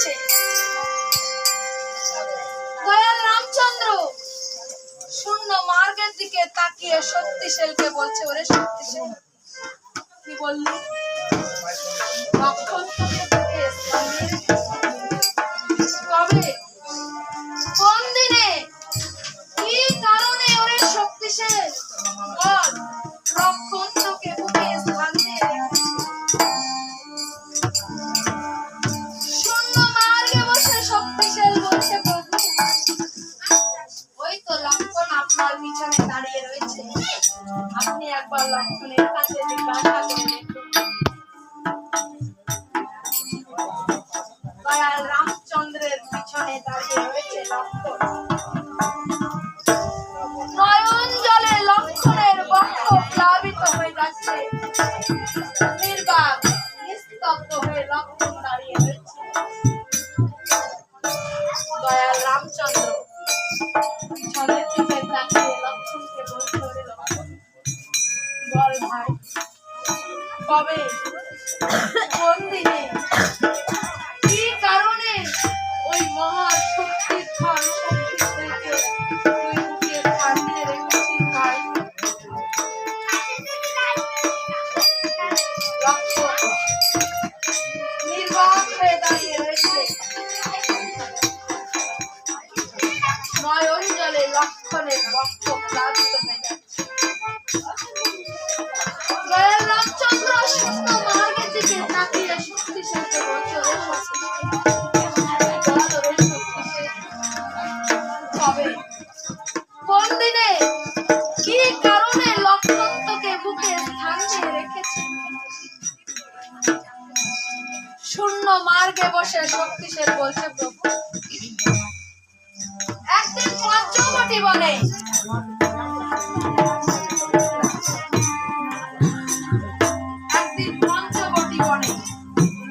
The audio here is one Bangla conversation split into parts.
রেখেছে দয়াল রামচন্দ্র শূন্য মার্গের দিকে তাকিয়ে শক্তিশালকে বলছে ওরে শক্তিশাল। কি বললি? লক্ষণ প্লাবিত হয়ে যাচ্ছে একদিন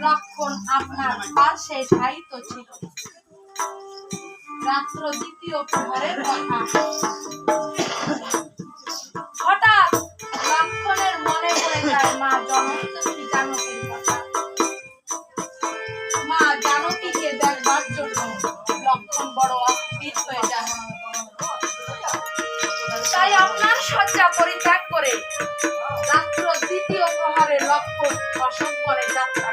লক্ষণ আপনার কথা। হঠাৎ লক্ষণের মনে পড়ে মা কথা। মা জানকীকে দেখবার জন্য লক্ষণ বড় অস্থির হয়ে যায়। শয্যা পরিত্যাগ করে রাত্র দ্বিতীয় প্রহরে লক্ষ্য অসম্পরে যাত্রা।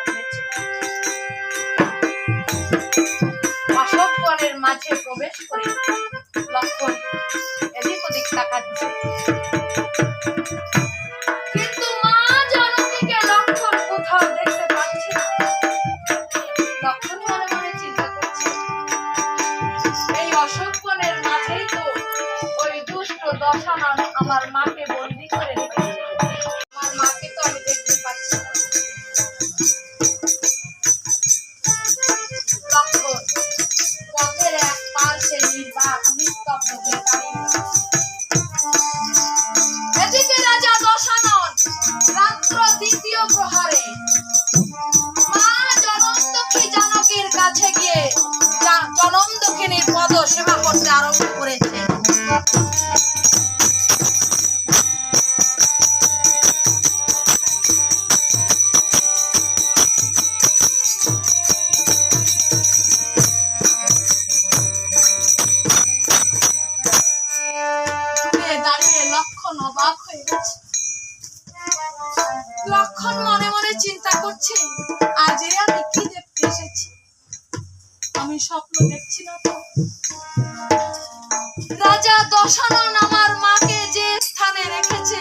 করতে আরম্ভ করেছে। লক্ষণ মনে মনে চিন্তা করছে আজ আমি কি আমি স্বপ্ন দেখছি না তো। রাজা দশানন আমার মাকে যে স্থানে রেখেছে,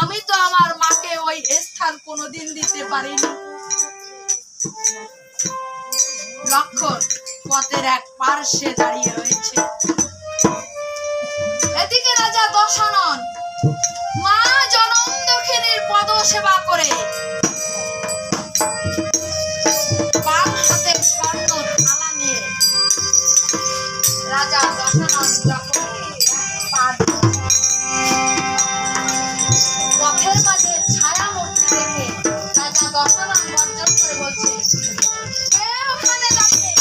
আমি তো আমার মাকে ওই স্থান কোনোদিন দিতে পারিনি। লক্ষণ পথের এক পার্শ্বে দাঁড়িয়ে রয়েছে। এদিকে রাজা দশানন মা জনম দক্ষিণীর পদ সেবা করে। পথের মাঝে ছায়া মূর্তি দেখে রাজা গর্জন করে বলছে ওখানে দাঁড়িয়ে?"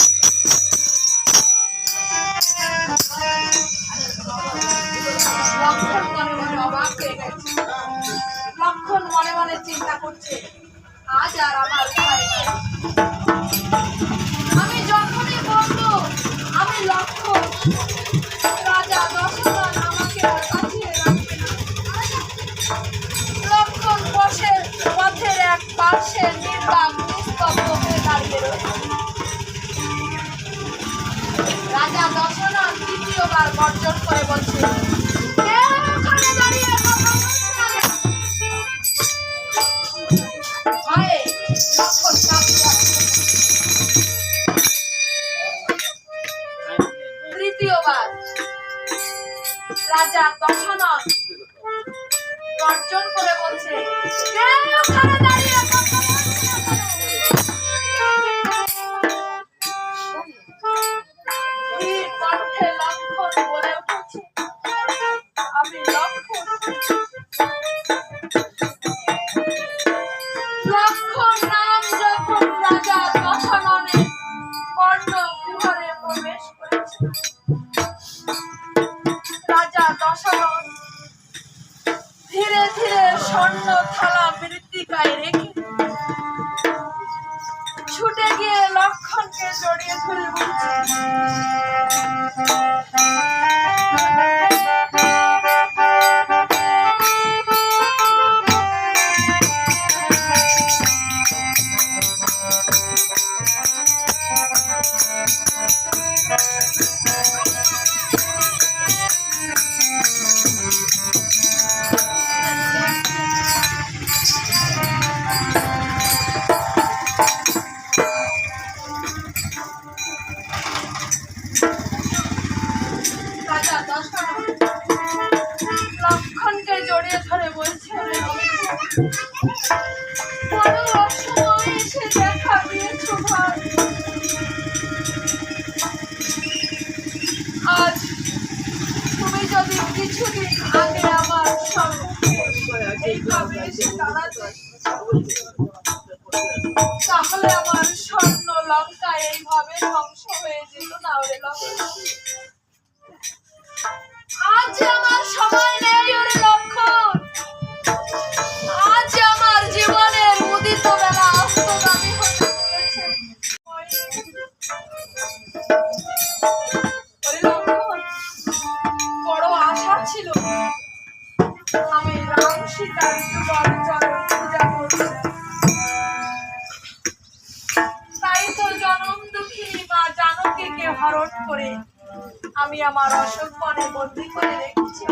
লক্ষণ লক্ষণ মনে মনে চিন্তা করছে, আজ আর আমার দ্বিতীয়বার গর্জন করে বলছে। লক্ষণ নাম যখন রাজা দশননের কর্ণ কুহরে প্রবেশ করেছে রাজা দশরথ ধীরে ধীরে স্বর্ণ থালা মৃত্তিকায় রেখে ছুটে গিয়ে লক্ষণকে জড়িয়ে ধরে বলছে রাজা দশরথ লক্ষণকে জড়িয়ে ধরে বলছে বড় অসময়ে আজ তুমি যদি কিছুদিন আগে আমার এইভাবে এসে তাহলে আমার স্বর্ণ লঙ্কা এইভাবে ধ্বংস হয়ে যেত না ওরে লঙ্কা আজ আমার সময় নেই লক্ষণ। আজ আমার জীবনের উদিত বেলা বড় আশা ছিল। আমি রাম সীতার আমি আমার অসুখ মনে বন্দি করে রেখেছি।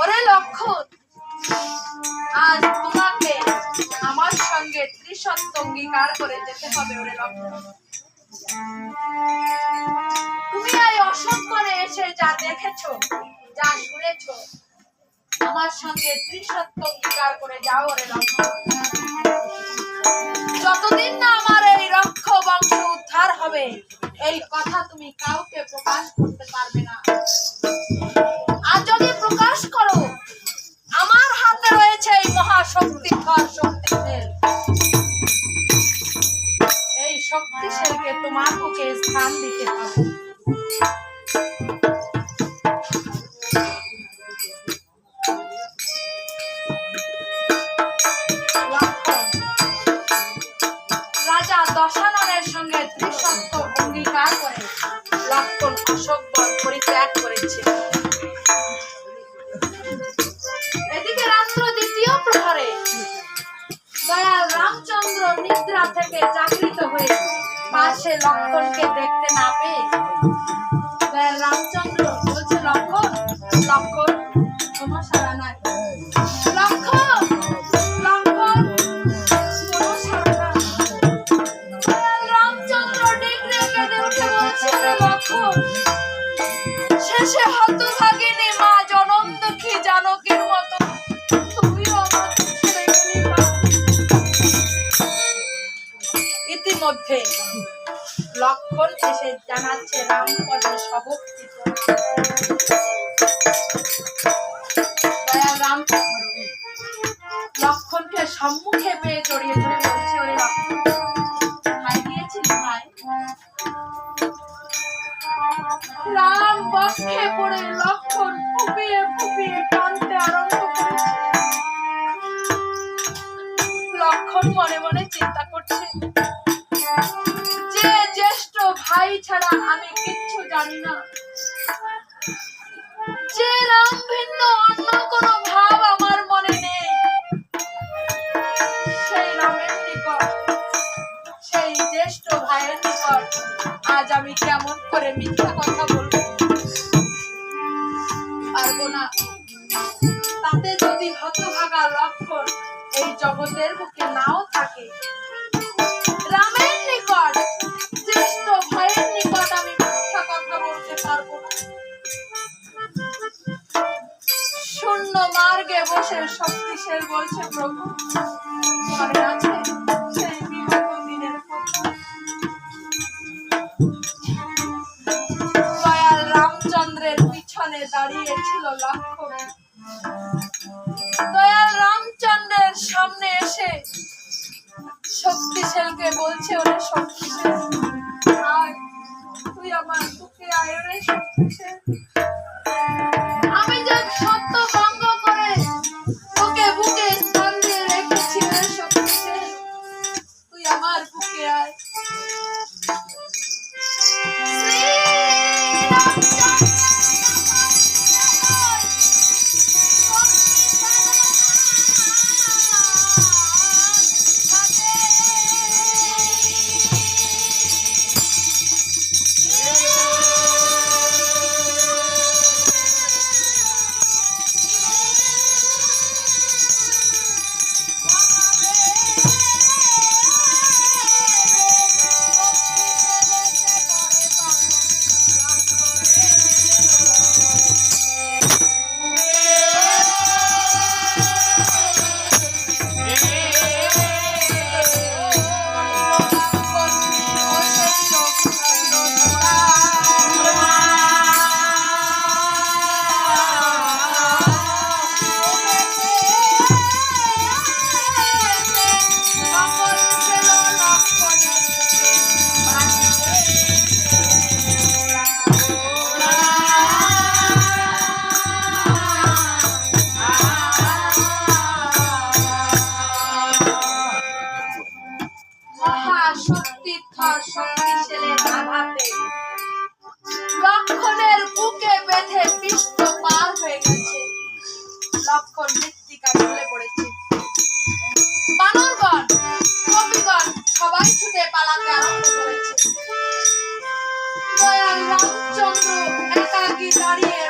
ওরে লক্ষণ, আজ তোমাকে আমার সঙ্গে ত্রিসত্য অঙ্গীকার করে যেতে হবে ওরে লক্ষণ। তুমি এই অসৎ করে এসে যা দেখেছ, যা শুনেছো, আমার সঙ্গে ত্রিসত্য অঙ্গীকার করে যাও রে লক্ষণ। এই কথা তুমি কাউকে প্রকাশ করতে পারবে না। আর যদি প্রকাশ করো, আমার হাতে রয়েছে এই মহাশক্তিধর শক্তিশীল। এই শক্তিশালীকে তোমার বুকে স্থান দিতে হবে। রাজা দশাননের সঙ্গে পরিত্যাগ এদিকে রাত্র দ্বিতীয় প্রহরে। দয়াল রামচন্দ্র নিদ্রা থেকে জাগৃত হয়ে পাশে লক্ষণকে দেখতে না পেয়ে মধ্যে। লক্ষণ শেষে জানাচ্ছে রামপদে সবক্তি লক্ষণকে সম্মুখে পেয়ে জড়িয়ে ধরে বলছে লক্ষণ ভাই ভাই? রাম বক্ষে পড়ে লক্ষণ ফুপিয়ে ফুপিয়ে ভাই ছাড়া আমি কিচ্ছু জানি না। যে রাম ভিন্ন, অন্য ভাব আমার মনে নেই। সেই রামের নিকট, সেই জ্যেষ্ঠ ভাইয়ের নিকট আজ আমি কেমন করে মিথ্যা কথা বলব? পারব না। তাতে যদি হতভাগা লক্ষণ এই জগতের বুকে দয়াল রামচন্দ্রের পিছনে দাঁড়িয়েছিল লক্ষণ মহাশক্তিধর শক্তিশালের আঘাতে। লক্ষণের বুকে বেঁধে পৃষ্ঠ পার হয়ে গেছে। লক্ষণ মৃত্তিকা ঢলে পড়েছে। বানরগণ, কবিগণ সবাই ছুটে পালাতে আরম্ভ করেছে। দয়াল রামচন্দ্র একাকী দাঁড়িয়ে